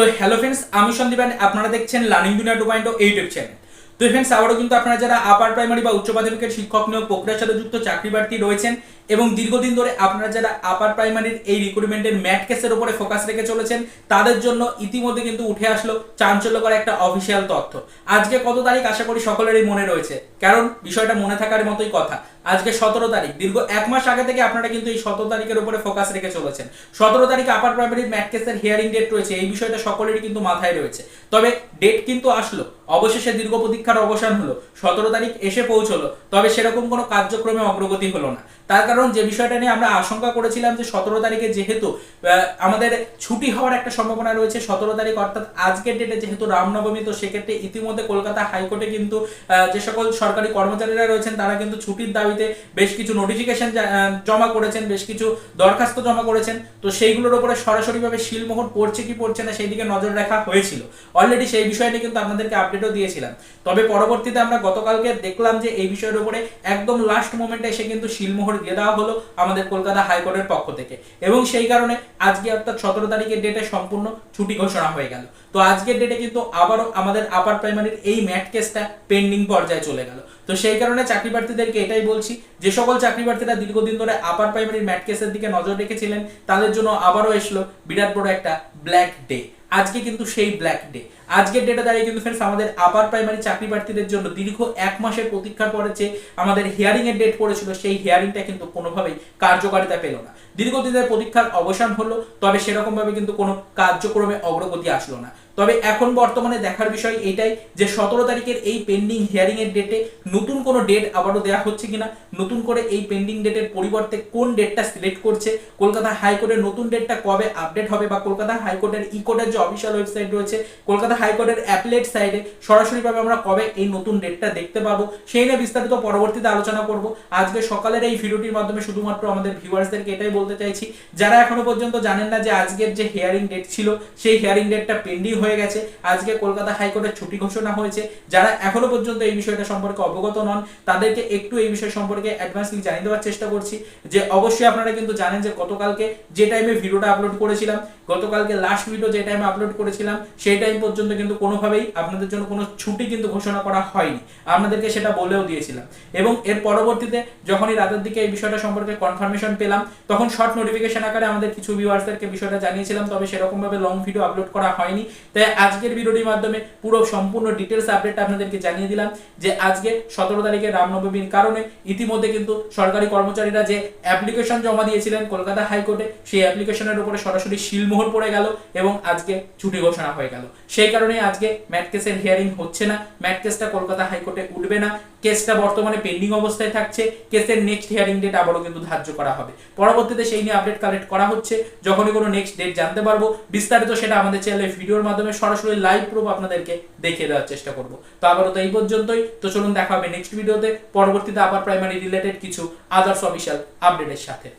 তো hello friends আমি সন্দীপ আপনারা দেখছেন learning Duniya two point YouTube channel তো ফ্রেন্ডস আবারও কিন্তু আপনারা যারা আপার প্রাইমারি বা উচ্চ মাধ্যমিকের শিক্ষক নিয়োগ প্রক্রিয়ার সাথে যুক্ত চাকরি প্রার্থী রয়েছেন এবং দীর্ঘদিন ধরে আপনারা যারা আপার প্রাইমারির এই রিক্রুটমেন্টের ম্যাট কেসের উপরে ফোকাস রেখে চলেছেন, তাদের জন্য ইতিমধ্যে কিন্তু উঠে আসলো চাঞ্চল্যকর একটা অফিসিয়াল তথ্য। আজকে কত তারিখ আশা করি সকলেরই মনে রয়েছে, কারণ বিষয়টা মনে থাকার মতোই কথা। আজকে সতেরো তারিখ, দীর্ঘ এক মাস আগে থেকে আপনারা কিন্তু এই সতেরো তারিখের উপরে ফোকাস রেখে চলেছেন। সতেরো তারিখ আপার প্রাইমারি ম্যাট কেসের হিয়ারিং ডেট রয়েছে, এই বিষয়টা সকলেরই কিন্তু মাথায় রয়েছে। তবে ডেট কিন্তু আসলো, অবশেষে দীর্ঘ প্রতীক্ষার অবসান হলো, সতেরো তারিখ এসে পৌঁছলো, তবে সেরকম কোনো কার্যক্রমে অগ্রগতি হলো না। তার কারণ যে বিষয়টা নিয়ে আমরা আশঙ্কা করেছিলাম যে সতেরো তারিখে যেহেতু আমাদের ছুটি হওয়ার একটা সম্ভাবনা রয়েছে, সতেরো তারিখ অর্থাৎ আজকের ডেটে যেহেতু রামনবমী, তো সেক্ষেত্রে ইতিমধ্যে কলকাতা হাইকোর্টে কিন্তু যে সকল সরকারি কর্মচারীরা রয়েছেন, তারা কিন্তু ছুটির দাবিতে বেশ কিছু নোটিফিকেশন জমা করেছেন, বেশ কিছু দরখাস্ত জমা করেছেন। তো সেইগুলোর উপরে সরাসরিভাবে শিলমোহর পড়ছে কি পড়ছে না সেই দিকে নজর রাখা হয়েছিল। অলরেডি সেই বিষয়টি কিন্তু আপনাদেরকে আপডেটও দিয়েছিলাম। তবে পরবর্তীতে আমরা গতকালকে দেখলাম যে এই বিষয়ের উপরে একদম লাস্ট মোমেন্টে এসে কিন্তু শিলমোহর দিয়ে দেওয়া হলো আমাদের কলকাতা হাইকোর্টের পক্ষ থেকে। এবং সেই কারণে আজকে অর্থাৎ সতেরো তারিখের ডেটে সম্পূর্ণ ছুটি ঘোষণা হয়ে গেল। তো আজকের ডেটে কিন্তু আবারও আমাদের আপার প্রাইমারির এই ম্যাট কেসটা পেন্ডিং পর্যায়ে চলে গেল। তো সেই কারণে চাকরি প্রার্থীদেরকে এটাই বলছি যে সকল চাকরি প্রার্থীরা দীর্ঘদিন ধরে আপার প্রাইমারির ম্যাট কেসের দিকে নজর রেখেছিলেন, তাদের জন্য আবারও এসলো বিরাট বড় একটা ব্ল্যাক ডে আজকে কিন্তু সেই ব্ল্যাক ডে আজকের ডেটা দাঁড়িয়ে কিন্তু ফ্রেন্ডস আমাদের আপার প্রাইমারি চাকরি প্রার্থীদের জন্য দীর্ঘ এক মাসের প্রতীক্ষার পরে যে আমাদের হিয়ারিং এর ডেট পড়েছিল, সেই হিয়ারিংটা কিন্তু কোনোভাবেই কার্যকারিতা পেল না। দীর্ঘদিনের প্রতীক্ষার অবসান হলো, তবে সেরকম ভাবে কিন্তু কোনো কার্যক্রমে অগ্রগতি আসলো না। তবে এখন বর্তমানে দেখার বিষয় এটাই যে সতেরো তারিখের এই পেন্ডিং হিয়ারিং এর ডেটে নতুন কোনো ডেট আবারও দেওয়া হচ্ছে কিনা, নতুন করে এই পেন্ডিং ডেটের পরিবর্তে কোন ডেটটা সিলেক্ট করছে, কলকাতা হাইকোর্টের নতুন ডেটটা কবে আপডেট হবে বা কলকাতা হাইকোর্টের ই কোর্টের যে অফিসিয়াল ওয়েবসাইট রয়েছে, কলকাতা হাইকোর্টের অ্যাপলেট সাইডে সরাসরিভাবে আমরা কবে এই নতুন ডেটটা দেখতে পাবো, সেই নিয়ে বিস্তারিত পরবর্তীতে আলোচনা করব। আজকে সকালের এই ভিডিওটির মাধ্যমে শুধুমাত্র আমাদের ভিউয়ার্সদেরকে এটাই বলতে চাইছি। যারা এখনও পর্যন্ত জানেন না যে আজকের যে হিয়ারিং ডেট ছিল, সেই হিয়ারিং ডেটটা পেন্ডিং হয়ে গেছে। আজকে কলকাতা হাইকোর্টের ছুটি ঘোষণা হয়েছে। যারা এখনও পর্যন্ত এই বিষয়টা সম্পর্কে অবগত নন, তাদেরকে একটু এই বিষয় সম্পর্কে অ্যাডভান্সলি জানিয়ে দেওয়ার চেষ্টা করছি। যে অবশ্যই আপনারা কিন্তু জানেন যে গতকালকে যে টাইমে ভিডিওটা আপলোড করেছিলাম গতকালকে লাস্ট ভিডিও যে টাইমে আপলোড করেছিলাম, সেই টাইম পর্যন্ত কিন্তু কোনোভাবেই আপনাদের জন্য কোনো ছুটি কিন্তু ঘোষণা করা হয়নি। আপনাদেরকে সেটা বলেও দিয়েছিলাম। এবং এর পরবর্তীতে যখনই রাতের দিকে এই বিষয়টা সম্পর্কে কনফার্মেশন পেলাম, তখন শর্ট নোটিফিকেশন আকারে আমাদের কিছু ভিউয়ার্সদেরকে বিষয়টা জানিয়েছিলাম, তবে সেরকম ভাবে লং ভিডিও আপলোড করা হয়নি। তাই আজকের ভিডিওটির মাধ্যমে পুরো সম্পূর্ণ ডিটেলস আপডেটটা আপনাদেরকে জানিয়ে দিলাম, যে আজকে সতেরো তারিখে রামনবমীর কারণে ইতিমধ্যে কিন্তু সরকারি কর্মচারীরা যে অ্যাপ্লিকেশন জমা দিয়েছিলেন কলকাতা হাইকোর্টে, সেই অ্যাপ্লিকেশনের উপরে সরাসরি শিলমোহর পড়ে গেল এবং আজকে ছুটি ঘোষণা হয়ে গেল। সেই কারণে আজকে ম্যাট কেসের হিয়ারিং হচ্ছে না। ম্যাট কেসটা কলকাতা হাইকোর্টে উঠবে না। কেসটা বর্তমানে পেন্ডিং অবস্থায় থাকছে। কেসের নেক্সট হিয়ারিং ডেট আবারও কিন্তু ধার্য করা হবে। পরবর্তীতে সেই নিয়ে আপডেট কালেক্ট করা হচ্ছে। যখনই কোনো নেক্সট ডেট জানতে পারব, বিস্তারিত সেটা আমাদের চ্যানেলে ভিডিওর মাধ্যমে সরাসরি লাইভ প্রুফ আপনাদেরকে দেখিয়ে দেওয়ার চেষ্টা করব। তো আবারও তো এই পর্যন্তই। তো চলুন দেখা হবে নেক্সট ভিডিওতে পরবর্তীতে আবার প্রাইমারি রিলেটেড কিছু আদার্স অফিসিয়াল আপডেটের সাথে।